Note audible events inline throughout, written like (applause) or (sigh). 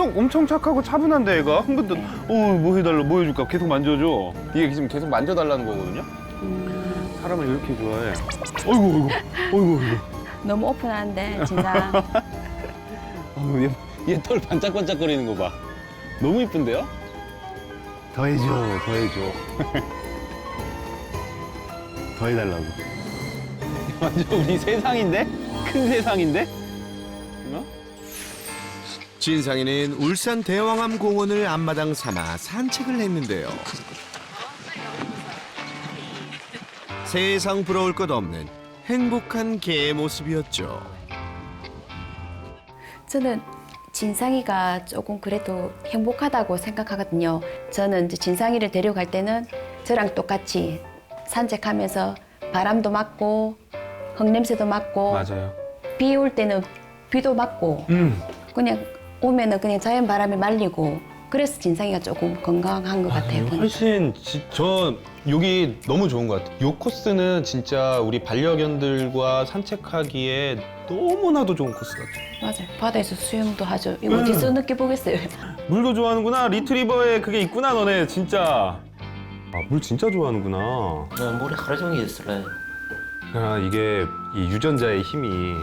형 엄청 착하고 차분한데 얘가? 한 번도 어뭐 해달라 뭐 해줄까? 계속 만져줘. 이게 지금 계속 만져달라는 거거든요? 사람을 이렇게 좋아해. 어이구 어이구 어이구 어이구. 너무 오픈한데 진짜. (laughs) 어이구 얘털 반짝반짝거리는 거 봐. 너무 이쁜데요? 더 해줘 더 해줘. (laughs) 더 해달라고. 완전 우리 세상인데? 큰 세상인데? 어? 진상이는 울산 대왕암 공원을 앞마당 삼아 산책을 했는데요. 세상 부러울 것 없는 행복한 개의 모습이었죠. 저는 진상이가 조금 그래도 행복하다고 생각하거든요. 저는 이제 진상이를 데려갈 때는 저랑 똑같이 산책하면서 바람도 맞고 흙냄새도 맡고 맞아요 비 올 때는 비도 맞고 음. 그냥 오면은 그냥 자연 바람에 말리고 그래서 진상이가 조금 건강한 것 같아요. 보니까. 훨씬 지- 저 여기 너무 좋은 것 같아요. 요 코스는 진짜 우리 반려견들과 산책하기에 너무나도 좋은 코스 같아요. 맞아요. 바다에서 수영도 하죠. 이거 어디서 느껴보겠어요. (laughs) 물도 좋아하는구나. 리트리버에 그게 있구나 너네 진짜. 아, 물 진짜 좋아하는구나. 그냥 물에 하루 종일 있을래. 아, 이게 이 유전자의 힘이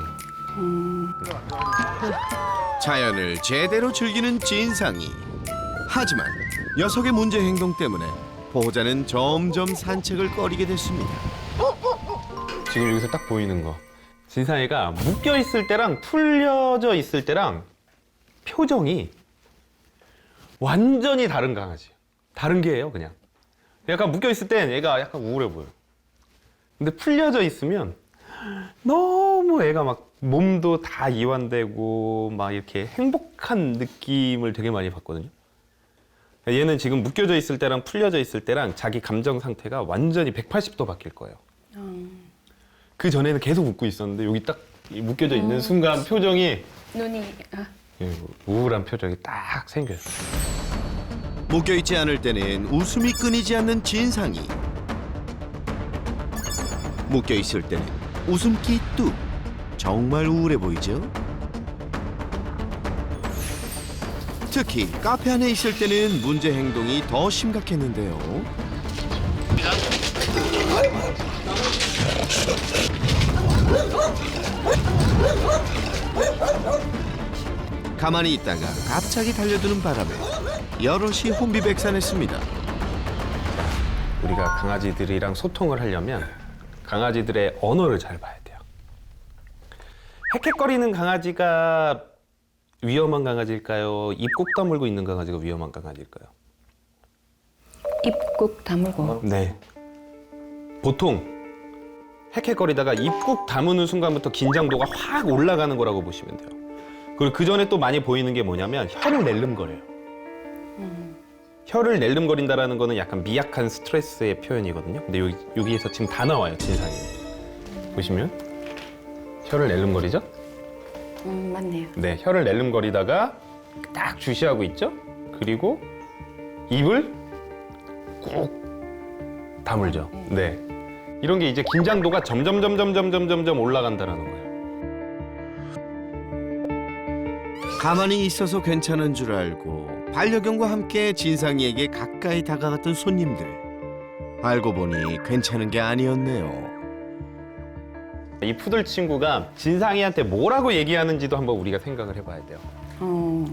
자연을 제대로 즐기는 진상이. 하지만 녀석의 문제 행동 때문에 보호자는 점점 산책을 꺼리게 됐습니다. 지금 여기서 딱 보이는 거. 진상이가 묶여 있을 때랑 풀려져 있을 때랑 표정이 완전히 다른 강아지. 다른 개예요, 그냥. 약간 묶여 있을 땐 얘가 약간 우울해 보여. 근데 풀려져 있으면 너무 애가 막 몸도 다 이완되고 막 이렇게 행복한 느낌을 되게 많이 받거든요. 얘는 지금 묶여져 있을 때랑 풀려져 있을 때랑 자기 감정 상태가 완전히 180도 바뀔 거예요. 그 전에는 계속 웃고 있었는데 여기 딱이 묶여져 있는 순간 표정이 눈이 아, 예, 우울한 표정이 딱 생겨요. 묶여 있지 않을 때는 웃음이 끊이지 않는 진상이. 묶여 있을 때는 웃음기 뚝. 정말 우울해 보이죠? 특히 카페 안에 있을 때는 문제 행동이 더 심각했는데요. 가만히 있다가 갑자기 달려드는 바람에 여럿이 혼비백산했습니다. 우리가 강아지들이랑 소통을 하려면 강아지들의 언어를 잘 봐야 돼요. 헥헥거리는 강아지가 위험한 강아지일까요? 입꼭 다물고 있는 강아지가 위험한 강아지일까요? 입국 다물고 네. 보통 헥헥거리다가 입꾹 다무는 순간부터 긴장도가 확 올라가는 거라고 보시면 돼요. 그리고 그 전에 또 많이 보이는 게 뭐냐면 혀를 낼름거려요. 혀를 낼름거린다라는 거는 약간 미약한 스트레스의 표현이거든요. 근데 여기, 여기에서 지금 다 나와요, 진상이. 보시면 혀를 낼름거리죠? 음, 맞네요. 네, 혀를 낼름거리다가 딱 주시하고 있죠? 그리고 입을 꾹 다물죠. 네. 이런 게 이제 긴장도가 점점 점점 점점 점점 올라간다라는 거예요. 가만히 있어서 괜찮은 줄 알고 반려견과 함께 진상이에게 가까이 다가갔던 손님들. 알고 보니 괜찮은 게 아니었네요. 이 푸들 친구가 진상이한테 뭐라고 얘기하는지도 한번 우리가 생각을 해봐야 돼요. 어,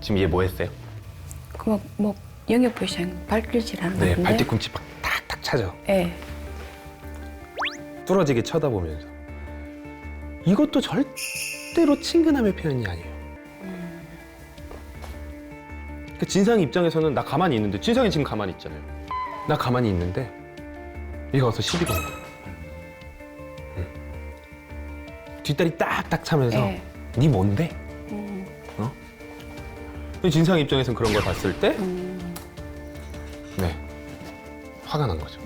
지금 얘 뭐 했어요? 그뭐 뭐 영역 표시한 발길질 하는 것 네. 발뒤꿈치 막 탁탁 차죠. 예. 뚫어지게 쳐다보면서. 이것도 절대로 친근함의 표현이 아니에요. 그 진상이 입장에서는 나 가만히 있는데 진상이 지금 가만히 있잖아요. 나 가만히 있는데 얘가 와서 시비 거는 거야. 응. 뒷다리 딱딱 차면서 예. 네 뭔데? 음, 어? 근데 진상 입장에서는 그런 걸 봤을 때 음, 네. 화가 난 거죠.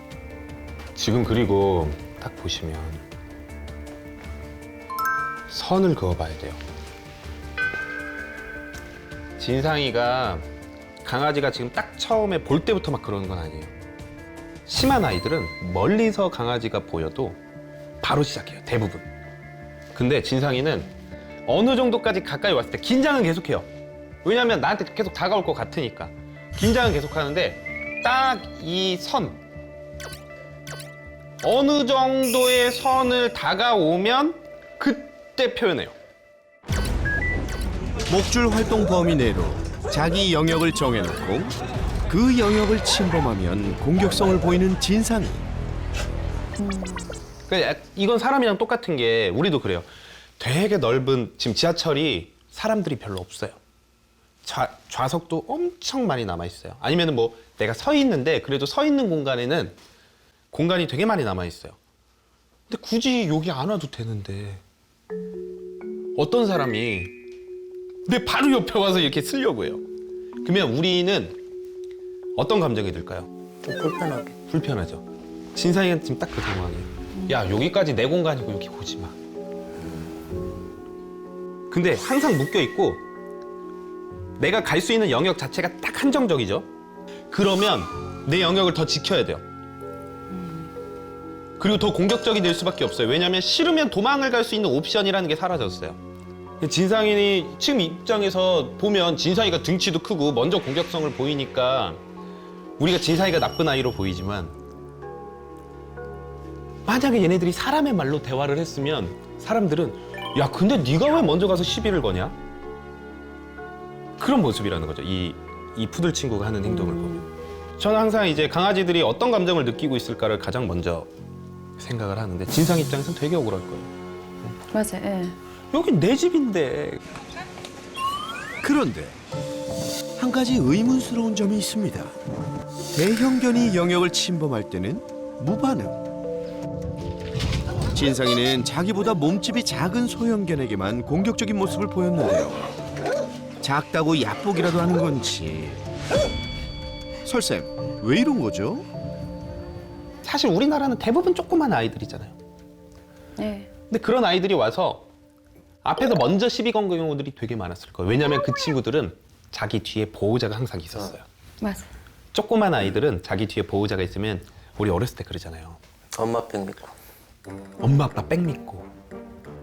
지금 그리고 딱 보시면 선을 그어봐야 돼요. 진상이가 강아지가 지금 딱 처음에 볼 때부터 막 그러는 건 아니에요. 심한 아이들은 멀리서 강아지가 보여도 바로 시작해요. 대부분. 근데 진상이는 어느 정도까지 가까이 왔을 때 긴장은 계속해요. 왜냐하면 나한테 계속 다가올 것 같으니까 긴장은 계속하는데 딱 이 선 어느 정도의 선을 다가오면 그 때 표현해요. 목줄 활동 범위 내로 자기 영역을 정해놓고 그 영역을 침범하면 공격성을 보이는 진상이 그러니까 약- 이건 사람이랑 똑같은 게 우리도 그래요. 되게 넓은 지금 지하철이 사람들이 별로 없어요. 좌, 좌석도 엄청 많이 남아 있어요. 아니면 뭐 내가 서 있는데 그래도 서 있는 공간에는 공간이 되게 많이 남아 있어요. 근데 굳이 여기 안 와도 되는데 어떤 사람이 내 바로 옆에 와서 이렇게 쓰려고 해요. 그러면 우리는 어떤 감정이 들까요? 좀 불편하게. 불편하죠. 진상이가 지금 딱 그 상황이에요. 야 여기까지 내 공간이고 여기 오지 마. 근데 항상 묶여 있고 내가 갈 수 있는 영역 자체가 딱 한정적이죠. 그러면 내 영역을 더 지켜야 돼요. 그리고 더 공격적이 될 수밖에 없어요. 왜냐하면 싫으면 도망을 갈 수 있는 옵션이라는 게 사라졌어요. 진상인이 지금 입장에서 보면 진상이가 등치도 크고 먼저 공격성을 보이니까 우리가 진상이가 나쁜 아이로 보이지만 만약에 얘네들이 사람의 말로 대화를 했으면 사람들은 야 근데 네가 왜 먼저 가서 시비를 거냐? 그런 모습이라는 거죠. 이, 이 푸들 친구가 하는 행동을 보면. 저는 항상 이제 강아지들이 어떤 감정을 느끼고 있을까를 가장 먼저 생각을 하는데 진상 입장에서는 되게 억울할 거예요. 맞아요. 예. 여긴 내 집인데 그런데 한 가지 의문스러운 점이 있습니다. 대형견이 영역을 침범할 때는 무반응. 진상이는 자기보다 몸집이 작은 소형견에게만 공격적인 모습을 보였는데요. 작다고 얕보기라도 하는 건지. 설쌤, 왜 이런 거죠? 사실 우리나라는 대부분 조그만 아이들이잖아요. 예. 근데 그런 아이들이 와서 앞에서 먼저 시비 건 경우들이 되게 많았을 거예요. 왜냐하면 그 친구들은 자기 뒤에 보호자가 항상 있었어요. 맞아. 조그만 아이들은 자기 뒤에 보호자가 있으면 우리 어렸을 때 그러잖아요. 엄마 병 믿고. 엄마 아빠 백 믿고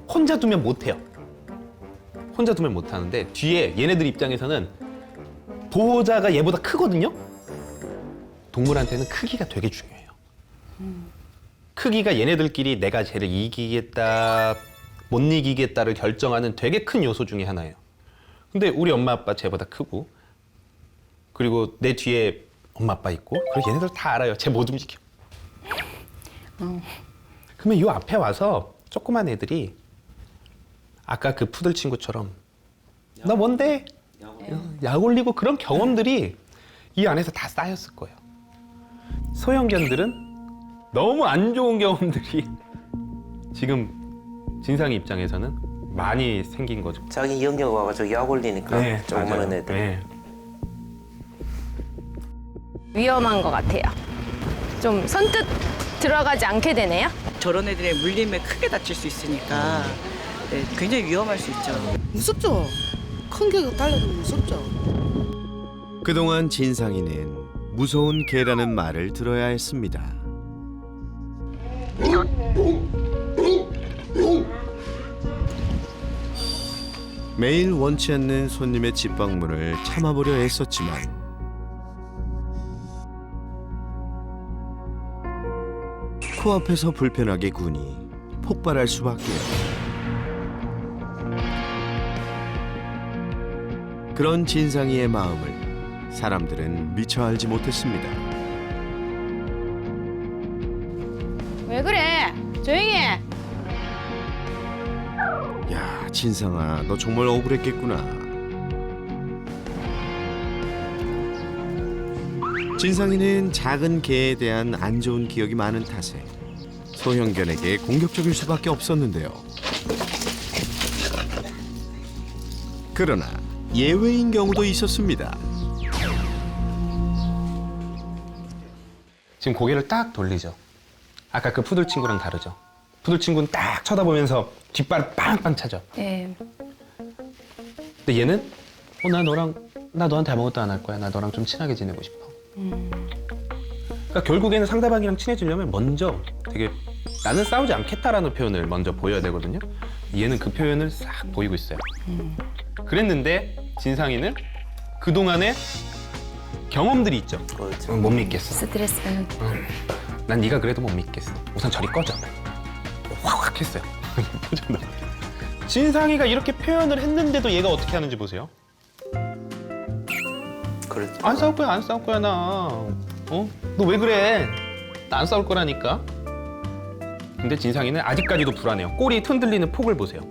혼자 두면 못 해요. 혼자 두면 못 하는데 뒤에 얘네들 입장에서는 보호자가 얘보다 크거든요. 동물한테는 크기가 되게 중요해요. 크기가 얘네들끼리 내가 쟤를 이기겠다, 못 이기겠다를 결정하는 되게 큰 요소 중에 하나예요. 근데 우리 엄마 아빠 쟤보다 크고 그리고 내 뒤에 엄마 아빠 있고 그리고 얘네들 다 알아요. 쟤 못 움직여. 그러면 요 앞에 와서 조그만 애들이 아까 그 푸들 친구처럼 나 뭔데 약 올리고 그런 경험들이 이 안에서 다 쌓였을 거예요. 소형견들은 너무 안 좋은 경험들이 지금 진상이 입장에서는 많이 생긴 거죠. 자기 영역 와가지고 약 올리니까 조그마한 맞아요. 애들. 네. 위험한 것 같아요. 좀 선뜻 들어가지 않게 되네요. 저런 애들의 물림에 크게 다칠 수 있으니까 네, 굉장히 위험할 수 있죠. 무섭죠. 큰 게 달려도 무섭죠. 그동안 진상이는 무서운 개라는 말을 들어야 했습니다. 매일 원치 않는 손님의 집 방문을 참아보려 애썼지만 코앞에서 불편하게 구니 폭발할 수밖에요. 그런 진상이의 마음을 사람들은 미처 알지 못했습니다. 야, 진상아, 너 정말 억울했겠구나. 진상이는 작은 개에 대한 안 좋은 기억이 많은 탓에 소형견에게 공격적일 수밖에 없었는데요. 그러나 예외인 경우도 있었습니다. 지금 고개를 딱 돌리죠. 아까 그 푸들 친구랑 다르죠. 푸들 친구는 딱 쳐다보면서 뒷발을 빵빵 차죠. 예. 근데 얘는 어, 나 너랑 나 너한테 아무것도 안 할 거야. 나 너랑 좀 친하게 지내고 싶어. 그러니까 결국에는 상대방이랑 친해지려면 먼저 되게 나는 싸우지 않겠다라는 표현을 먼저 보여야 되거든요. 얘는 그 표현을 싹 보이고 있어요. 그랬는데 진상이는 그 동안에 경험들이 있죠. 그렇죠. 어, 못 믿겠어. 스트레스 응. 난 네가 그래도 못 믿겠어. 우선 저리 꺼져. 확확 했어요. 표정 (laughs) 나. 진상이가 이렇게 표현을 했는데도 얘가 어떻게 하는지 보세요. 그렇죠. 안 싸울 거야, 안 싸울 거야 나. 어? 너 왜 그래? 나 안 싸울 거라니까. 근데 진상이는 아직까지도 불안해요. 꼬리 흔들리는 폭을 보세요.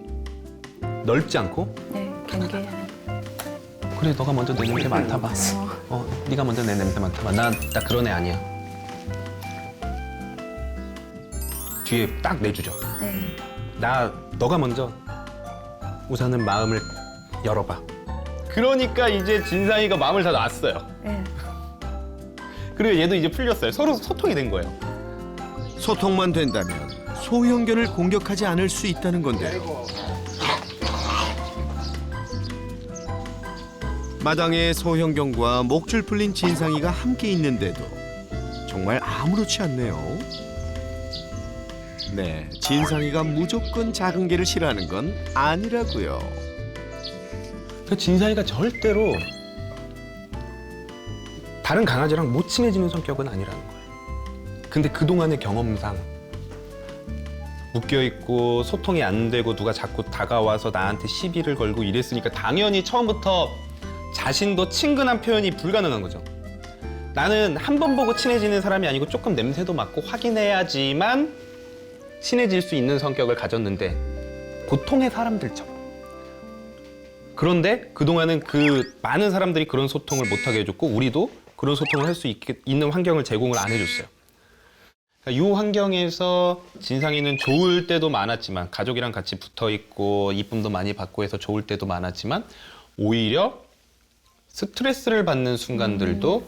넓지 않고. 네, 경계. 그래, 너가 먼저 내 냄새 맡아봐. 어, 네가 먼저 내 냄새 맡아봐. 나, 나 그런 애 아니야. 뒤에 딱 내주죠. 네. 나 너가 먼저 우선은 마음을 열어봐. 그러니까 이제 진상이가 마음을 다 놨어요. 네. (laughs) 그리고 얘도 이제 풀렸어요. 서로 소통이 된 거예요. 소통만 된다면 소형견을 공격하지 않을 수 있다는 건데요. 마당에 소형견과 목줄 풀린 진상이가 함께 있는데도 정말 아무렇지 않네요. 네, 진상이가 무조건 작은 개를 싫어하는 건 아니라고요. 그 진상이가 절대로 다른 강아지랑 못 친해지는 성격은 아니라는 거예요. 근데 그동안의 경험상 묶여 있고 소통이 안 되고 누가 자꾸 다가와서 나한테 시비를 걸고 이랬으니까 당연히 처음부터 자신도 친근한 표현이 불가능한 거죠. 나는 한 번 보고 친해지는 사람이 아니고 조금 냄새도 맡고 확인해야지만 친해질 수 있는 성격을 가졌는데 보통의 사람들처럼 그런데 그동안은 그 많은 사람들이 그런 소통을 못하게 해줬고 우리도 그런 소통을 할 수 있는 환경을 제공을 안 해줬어요. 이 환경에서 진상이는 좋을 때도 많았지만 가족이랑 같이 붙어 있고 이쁨도 많이 받고 해서 좋을 때도 많았지만 오히려 스트레스를 받는 순간들도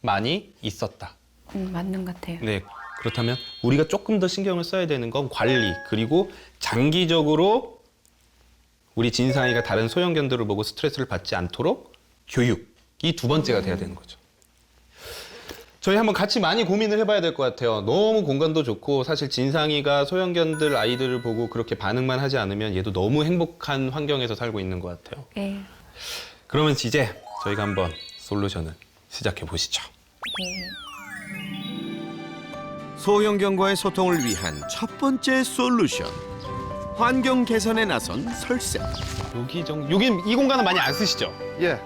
많이 있었다. 음, 맞는 것 같아요. 네. 그렇다면 우리가 조금 더 신경을 써야 되는 건 관리 그리고 장기적으로 우리 진상이가 다른 소형견들을 보고 스트레스를 받지 않도록 교육 이 두 번째가 돼야 되는 거죠. 저희 한번 같이 많이 고민을 해봐야 될 것 같아요. 너무 공간도 좋고 사실 진상이가 소형견들 아이들을 보고 그렇게 반응만 하지 않으면 얘도 너무 행복한 환경에서 살고 있는 것 같아요. 네. 그러면 이제 저희가 한번 솔루션을 시작해 보시죠. 네. 소형견과의 소통을 위한 첫 번째 솔루션. 환경 개선에 나선 설쌤. 여기 정도 여기 이 공간은 많이 안 쓰시죠? 예.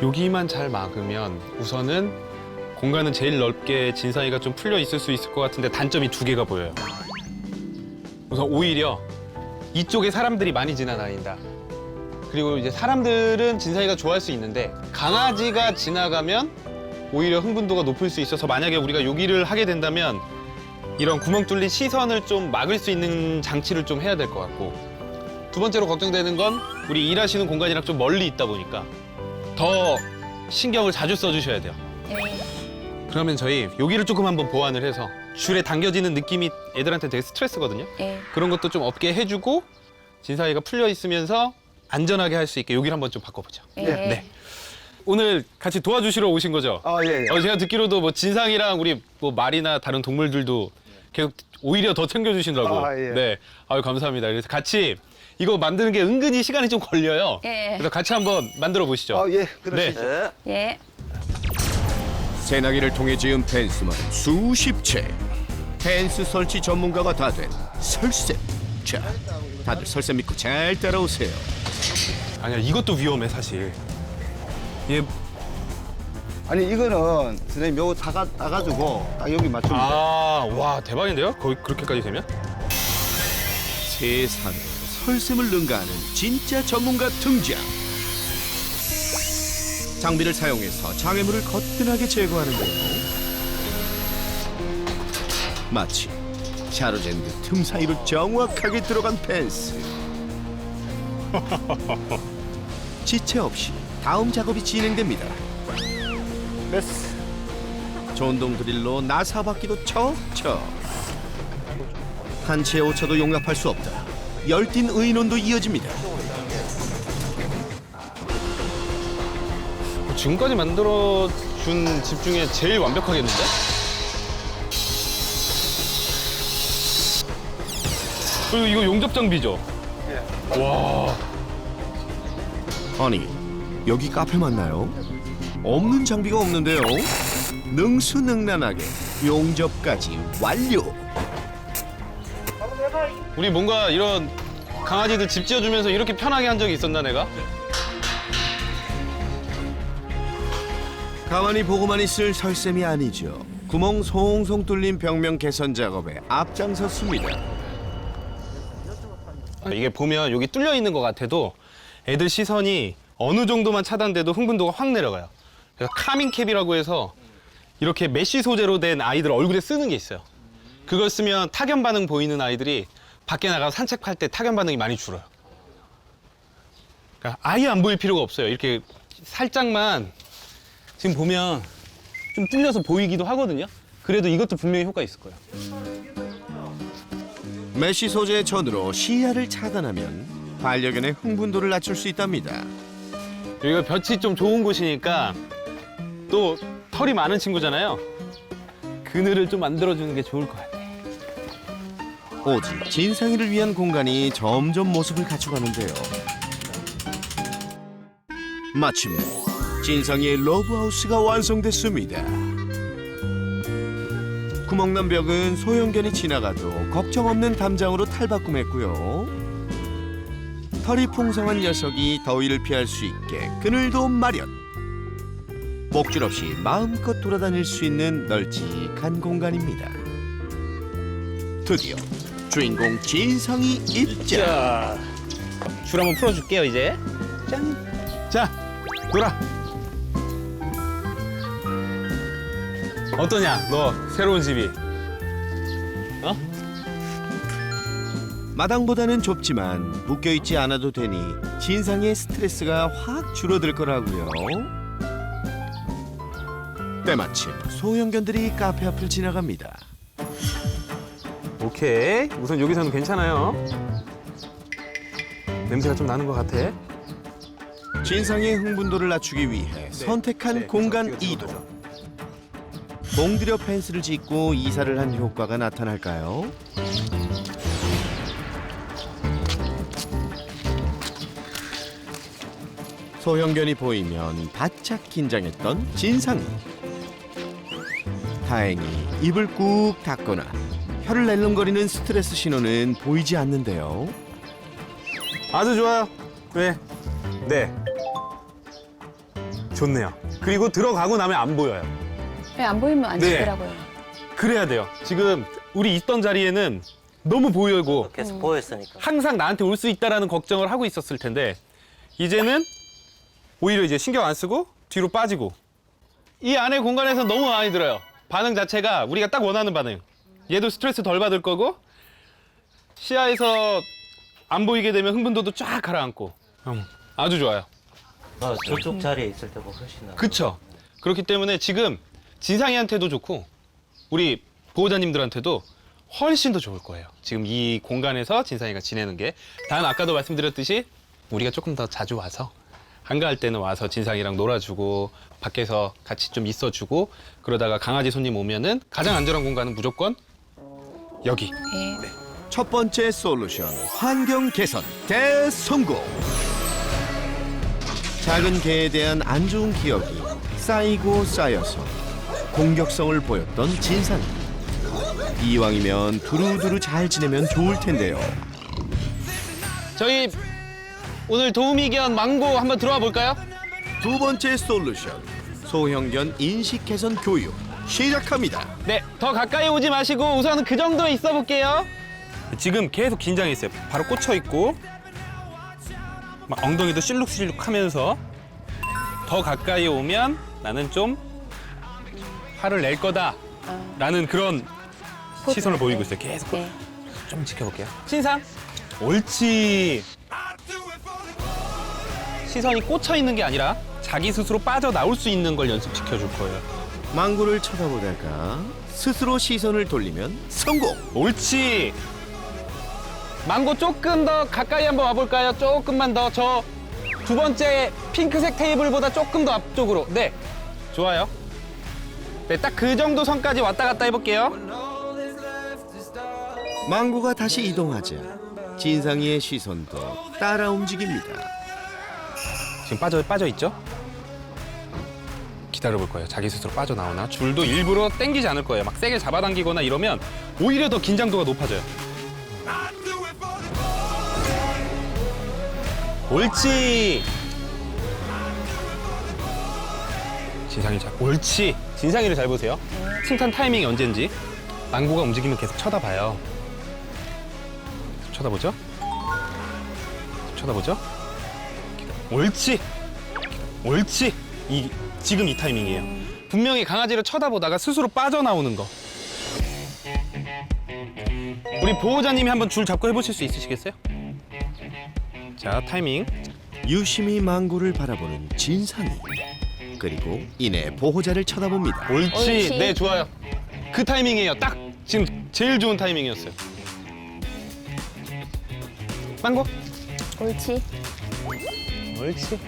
여기만 잘 막으면 우선은 공간은 제일 넓게 진상이가 좀 풀려 있을 수 있을 것 같은데 단점이 두 개가 보여요. 우선 오히려 이쪽에 사람들이 많이 지나다닌다. 그리고 이제 사람들은 진상이가 좋아할 수 있는데 강아지가 지나가면 오히려 흥분도가 높을 수 있어서 만약에 우리가 여기를 하게 된다면 이런 구멍 뚫린 시선을 좀 막을 수 있는 장치를 좀 해야 될 것 같고 두 번째로 걱정되는 건 우리 일하시는 공간이랑 좀 멀리 있다 보니까 더 신경을 자주 써주셔야 돼요. 네. 그러면 저희 여기를 조금 한번 보완을 해서 줄에 당겨지는 느낌이 애들한테 되게 스트레스거든요. 네. 그런 것도 좀 없게 해주고 진사이가 풀려 있으면서 안전하게 할 수 있게 여기를 한번 좀 바꿔보죠. 네. 네. 오늘 같이 도와주시러 오신 거죠? 아, 예, 예. 어, 제가 듣기로도 뭐 진상이랑 우리 뭐 말이나 다른 동물들도 계속 오히려 더 챙겨주신다고. 아, 예. 네. 아유, 감사합니다. 그래서 같이 이거 만드는 게 은근히 시간이 좀 걸려요. 예. 그래서 같이 한번 만들어 보시죠. 아, 예. 그러시죠. 예. 예. 새나기를 통해 지은 펜스만 수십 채. 펜스 설치 전문가가 다 된 설쌤. 자, 다들 설쌤 믿고 잘 따라오세요. 아니야, 이것도 위험해, 사실. 얘, 아니, 이거는 선생님 요거 따가, 따가지고 딱 여기 맞추면 돼요. 아, 와, 대박인데요? 거의 그렇게까지 되면? 세상에 설쌤을 능가하는 진짜 전문가 등장. 장비를 사용해서 장애물을 거뜬하게 제거하는데요. 마치 샤로젠 듯틈 사이로 정확하게 들어간 펜스. (laughs) 지체 없이 다음 작업이 진행됩니다. 레스. 전동 드릴로 나사바퀴도 척척. 한 채 오차도 용납할 수 없다. 열띤 의논도 이어집니다. 뭐 지금까지 만들어 준 집 중에 제일 완벽하겠는데? 그리고 이거 용접 장비죠? 예. 와. 여기 카페 맞나요? 없는 장비가 없는데요. 능수능란하게 용접까지 완료. 우리 뭔가 이런 강아지들 집 지어주면서 이렇게 편하게 한 적이 있었나 내가? 가만히 보고만 있을 설셈이 아니죠. 구멍 송송 뚫린 벽면 개선 작업에 앞장섰습니다. 이게 보면 여기 뚫려 있는 것 같아도 애들 시선이 어느 정도만 차단돼도 흥분도가 확 내려가요. 그래서 카밍캡이라고 해서 이렇게 메쉬 소재로 된 아이들 얼굴에 쓰는 게 있어요. 그걸 쓰면 타견 반응 보이는 아이들이 밖에 나가서 산책할 때 타견 반응이 많이 줄어요. 그러니까 아예 안 보일 필요가 없어요. 이렇게 살짝만 지금 보면 좀 뚫려서 보이기도 하거든요. 그래도 이것도 분명히 효과 있을 거예요. 메쉬 소재의 천으로 시야를 차단하면 반려견의 흥분도를 낮출 수 있답니다. 여기가 볕이 좀 좋은 곳이니까 또 털이 많은 친구잖아요. 그늘을 좀 만들어주는 게 좋을 것 같아요. 오직 진상이를 위한 공간이 점점 모습을 갖춰가는데요. 마침내 진상이의 러브하우스가 완성됐습니다. 구멍난 벽은 소형견이 지나가도 걱정 없는 담장으로 탈바꿈했고요. 털이 풍성한 녀석이 더위를 피할 수 있게 그늘도 마련. 목줄 없이 마음껏 돌아다닐 수 있는 널찍한 공간입니다. 드디어 주인공 진상이 입장. 자, 줄 한번 풀어줄게요 이제. 짠. 자, 놀아. 어떠냐? 너 새로운 집이. 마당보다는 좁지만 묶여 있지 않아도 되니 진상의 스트레스가 확 줄어들 거라고요. 때마침 소형견들이 카페 앞을 지나갑니다. 오케이. 우선 여기서는 괜찮아요. 냄새가 좀 나는 것 같아. 진상의 흥분도를 낮추기 위해 선택한 네, 공간 그렇죠. 이동. 들어가죠. 공들여 펜스를 짓고 이사를 한 효과가 나타날까요? 소형견이 보이면 바짝 긴장했던 진상이 다행히 입을 꾹 닫거나 혀를 낼름거리는 스트레스 신호는 보이지 않는데요. 아주 좋아요. 네. 네. 좋네요. 그리고 들어가고 나면 안 보여요. 네, 안 보이면 안 네. 짖더라고요. 그래야 돼요. 지금 우리 있던 자리에는 너무 보이고 계속 보였으니까. 항상 나한테 올 수 있다라는 걱정을 하고 있었을 텐데 이제는 오히려 이제 신경 안 쓰고 뒤로 빠지고 이 안에 공간에서 너무 많이 들어요. 반응 자체가 우리가 딱 원하는 반응. 얘도 스트레스 덜 받을 거고 시야에서 안 보이게 되면 흥분도도 쫙 가라앉고 음, 아주 좋아요. 아, 저쪽 자리에 있을 때보다 훨씬 나. 그쵸. 그렇기 때문에 지금 진상이한테도 좋고 우리 보호자님들한테도 훨씬 더 좋을 거예요. 지금 이 공간에서 진상이가 지내는 게. 단 아까도 말씀드렸듯이 우리가 조금 더 자주 와서 한가할 때는 와서 진상이랑 놀아주고 밖에서 같이 좀 있어주고 그러다가 강아지 손님 오면은 가장 안전한 공간은 무조건 여기. 네. 첫 번째 솔루션 환경 개선 대성공 작은 개에 대한 안 좋은 기억이 쌓이고 쌓여서 공격성을 보였던 진상 이왕이면 두루두루 잘 지내면 좋을 텐데요 저희 오늘 도우미 겸 망고 한번 들어와 볼까요? 두 번째 솔루션 소형견 인식 개선 교육 시작합니다 네, 더 가까이 오지 마시고 우선은 그 정도 있어 볼게요. 지금 계속 긴장해 있어요. 바로 꽂혀 있고 막 엉덩이도 실룩실룩 하면서 더 가까이 오면 나는 좀 화를 낼 거다. 라는 그런 시선을 보이고 있어요. 계속 네. 좀 지켜볼게요. 신상. 옳지. 시선이 꽂혀 있는 게 아니라 자기 스스로 빠져나올 수 있는 걸 연습시켜 줄 거예요. 망고를 쳐다보다가 스스로 시선을 돌리면 성공 옳지. 망고 조금 더 가까이 한번 와볼까요? 조금만 더. 저 두 번째 핑크색 테이블보다 조금 더 앞쪽으로. 네. 좋아요. 네, 딱 그 정도 선까지 왔다 갔다 해볼게요. 망고가 다시 이동하자 진상이의 시선도 따라 움직입니다. 지금 빠져 빠져 있죠? 기다려 볼 거예요. 자기 스스로 빠져 나오나 줄도 일부러 당기지 않을 거예요. 막 세게 잡아당기거나 이러면 오히려 더 긴장도가 높아져요. 옳지. 진상이 잘 옳지. 진상이를 잘 보세요. 승탄 타이밍이 언제인지 망고가 움직이면 계속 쳐다봐요. 쳐다보죠? 쳐다보죠? 옳지. 옳지. 이 지금 이 타이밍이에요. 분명히 강아지를 쳐다보다가 스스로 빠져나오는 거. 우리 보호자님이 한번 줄 잡고 해보실 수 있으시겠어요? 자 타이밍. 유심히 망고를 바라보는 진상이 그리고 이내 보호자를 쳐다봅니다. 옳지. 옳지. 네 좋아요. 그 타이밍이에요. 딱 지금 제일 좋은 타이밍이었어요. 망고. 옳지. 옳지.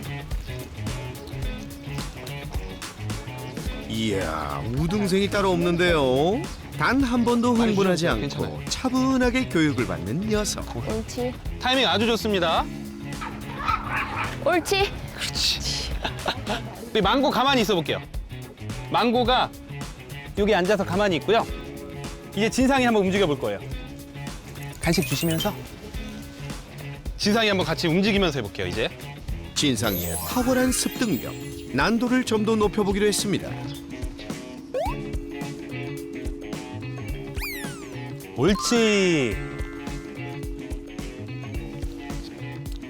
이야 우등생이 따로 없는데요. 단 한 번도 흥분하지 않고. 차분하게 교육을 받는 녀석. 옳지. 타이밍 아주 좋습니다. 옳지. 우리 망고 가만히 있어 볼게요. 망고가 여기 앉아서 가만히 있고요. 이제 진상이 한번 움직여 볼 거예요. 간식 주시면서 진상이 한번 같이 움직이면서 해볼게요. 이제 진상이의 탁월한 습득력 난도를 좀 더 높여보기로 했습니다. 옳지.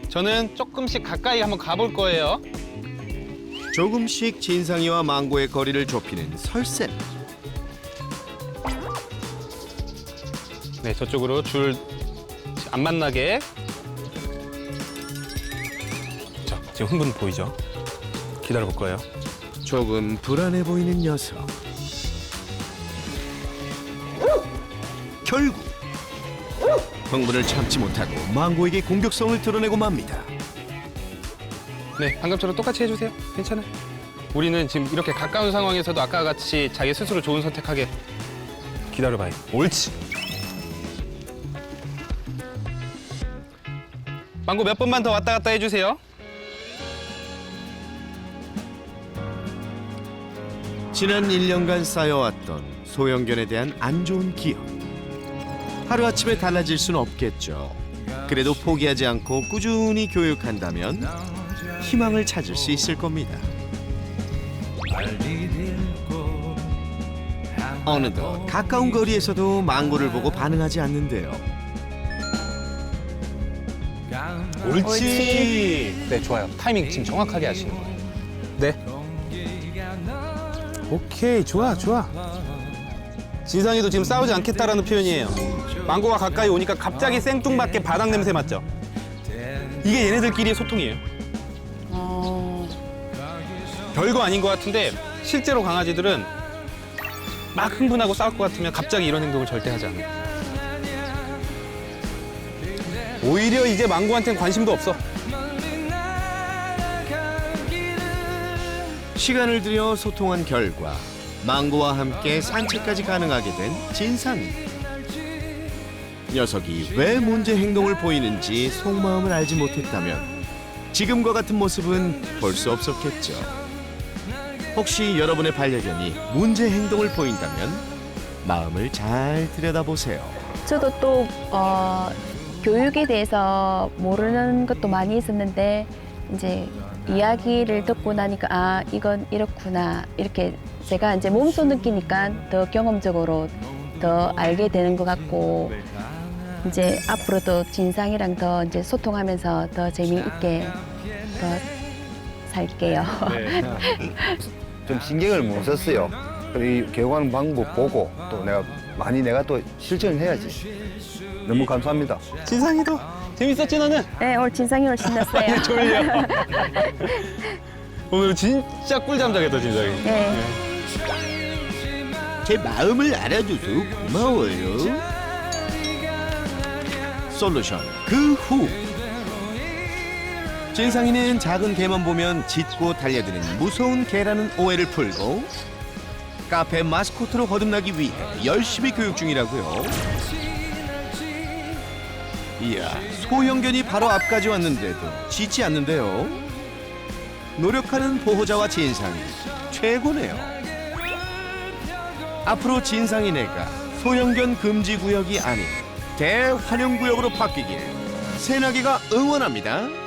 저는 조금씩 가까이 한번 가볼 거예요. 조금씩 진상이와 망고의 거리를 좁히는 설쌤. 네, 저쪽으로 줄 안 만나게. 지금 흥분 보이죠? 기다려 볼 거예요. 조금 불안해 보이는 녀석. 결국 흥분을 참지 못하고 망고에게 공격성을 드러내고 맙니다. 네, 방금처럼 똑같이 해주세요. 괜찮아요. 우리는 지금 이렇게 가까운 상황에서도 아까 같이 자기 스스로 좋은 선택하게 기다려봐요. 옳지. 망고 몇 번만 더 왔다 갔다 해주세요. 지난 1년간 쌓여왔던 소형견에 대한 안 좋은 기억. 하루아침에 달라질 수는 없겠죠. 그래도 포기하지 않고 꾸준히 교육한다면 희망을 찾을 수 있을 겁니다. 어느덧 가까운 거리에서도 망고를 보고 반응하지 않는데요. 옳지. 옳지. 네, 좋아요. 타이밍 지금 정확하게 하시는 거예요. 네. 오케이, 좋아, 좋아. 진상이도 지금 싸우지 않겠다라는 표현이에요. 망고가 가까이 오니까 갑자기 생뚱맞게 바닥 냄새 맡죠. 이게 얘네들끼리의 소통이에요. 어, 별거 아닌 것 같은데 실제로 강아지들은 막 흥분하고 싸울 것 같으면 갑자기 이런 행동을 절대 하지 않아요. 오히려 이제 망고한테는 관심도 없어. 시간을 들여 소통한 결과 망고와 함께 산책까지 가능하게 된 진상이 녀석이 왜 문제 행동을 보이는지 속마음을 알지 못했다면 지금과 같은 모습은 볼 수 없었겠죠. 혹시 여러분의 반려견이 문제 행동을 보인다면 마음을 잘 들여다보세요. 저도 또 어, 교육에 대해서 모르는 것도 많이 있었는데 이제 이야기를 듣고 나니까 아 이건 이렇구나 이렇게 제가 이제 몸소 느끼니까 더 경험적으로 더 알게 되는 것 같고 이제 앞으로도 진상이랑 더 이제 소통하면서 더 재미있게 더 살게요. (laughs) 좀 신경을 못 썼어요. 그리고 이 교육하는 방법 보고 또 내가 많이 내가 또 실천을 해야지. 너무 감사합니다. 진상이도 재밌었지 너는? 네 오늘 진상이 오늘 신났어요. (laughs) 졸려. (laughs) 오늘 진짜 꿀잠 자겠다 진상이. 네. 제 마음을 알아줘서 고마워요. 솔루션 그 후. 진상이는 작은 개만 보면 짖고 달려드는 무서운 개라는 오해를 풀고 카페 마스코트로 거듭나기 위해 열심히 교육 중이라고요. 이야, 소형견이 바로 앞까지 왔는데도 짖지 않는데요. 노력하는 보호자와 진상이 최고네요. 앞으로 진상이네가 소형견 금지 구역이 아닌 대환영 구역으로 바뀌길 새나기가 응원합니다.